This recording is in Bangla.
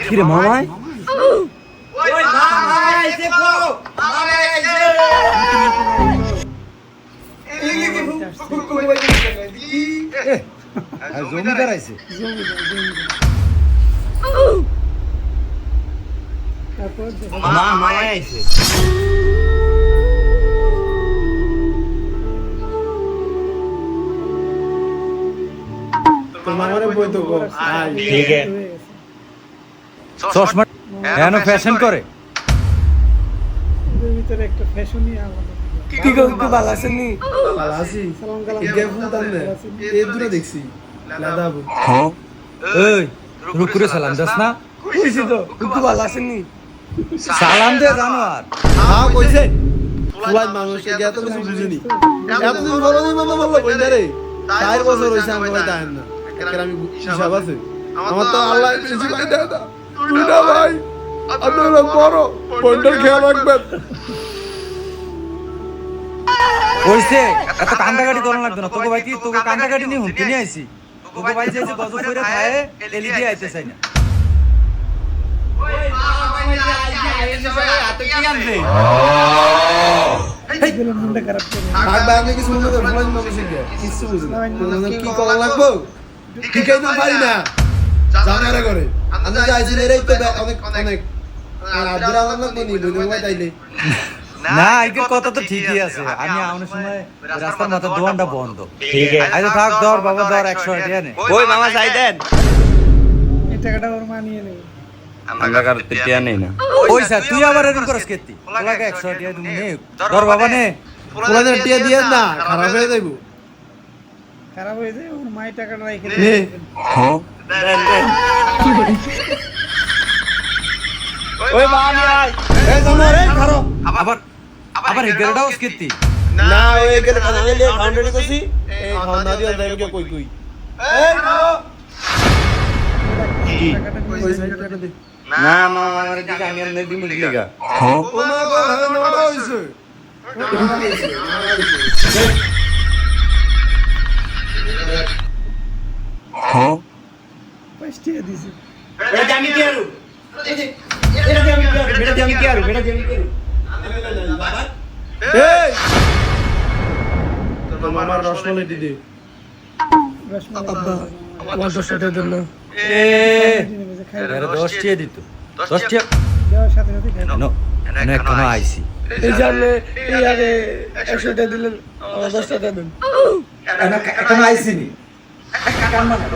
কিরে মামাই? জমিদার আইছে মা আইছে তোমার বই তো ঠিক হয়ে চশমা কেন ফ্যাশন করে? ভিতরে একটা ফ্যাশনই আলাদা কি গো একটু ভালো আছেন নি ভালো আছি সালাম কালাম। ইগে ফুল এই দূরে দেখছি। লাদা বু এই রুক সালাম দাস না? কইছি তো একটু ভালো আছেন নি সালাম দে জানোয়ার। হ্যাঁ কইছে। ফুলাই মানুষ কে এত কিছু বুঝিনি? এতদিন বড় দিন মামা বলল কই রে। চার বছর হইছে আমি ভাই তাই না। একের আমি হিসাব আছে আমার তো আল্লাহ বেশি ভাই দেয় না না ভাই আপনারা বড় পয়েন্টার খেয়াল রাখবেন কইছে এত কান্দাকাটি করা লাগতো না তোকে ভাই কি তোকে কান্দাকাটি নিয়ে হুমকি নিয়ে আইছি তোকে ভাই যে গজব করে খায় এলইডি আইতে চাই না করে আমি কিছু মনে করেন ফুলাই মানুষ কে কিছু বুঝি কি করা লাগবো কি খাইতে পারি না। জানারে করে। আমি যাইছি এরাই তো অনেক অনেক। আর আব্দুল আলম না কোনি ভাই তাইলে। না একে কথা তো ঠিকই আছে। আমি আমার সময় রাস্তার মাথা দোকানটা বন্ধ। ঠিক আছে। আচ্ছা থাক ধর বাবা ধর একশো টাকা নে ওই মামা চাই দেন। এই টাকাটা ওর মানিয়ে নেবে। আমরা কার টিয়া নেই না। ওই স্যার তুই আবার এরকম করস কেতি? তোলাকে একশো টাকা তুমি নে ধর বাবা নে। ফুলাদের টিয়া দিয়ে না খারাপ হয়ে যাইবো। খারাপ হয়ে যায় ওর মায়ের টাকাটা রেখে ওই মামি এই জামার এই খারো আবার আবার হেগেরটাও কেতি না ওই গেলে খানা হইলে খাউন্ডার দিতেছি এই খাউন্ডার দিয়ে যাইবে কে? কই কই এই খাও না মামা আমার দিকে আমি আর নেদি মুদি লাগা। ও মা গো খানা নড়া হইছে পাঁচ টাকা দিছে। এটা আমি কি আরু? এটা আমি কি আরু? এটা আমি কি আরু? এটা আমি কি আরু? এই! তোর রসমালাই দিদি রসমালাই আমার দশ টাকা দেন না। এ দশ টাকা দিত। দশ টাকা দেওয়ার সাথে সাথে এনে এখনও আইছি। এই আপনি এই আগে একশো টাকা দিলেন আমার দশ টাকা দেন। এখনও আইছি কান মানা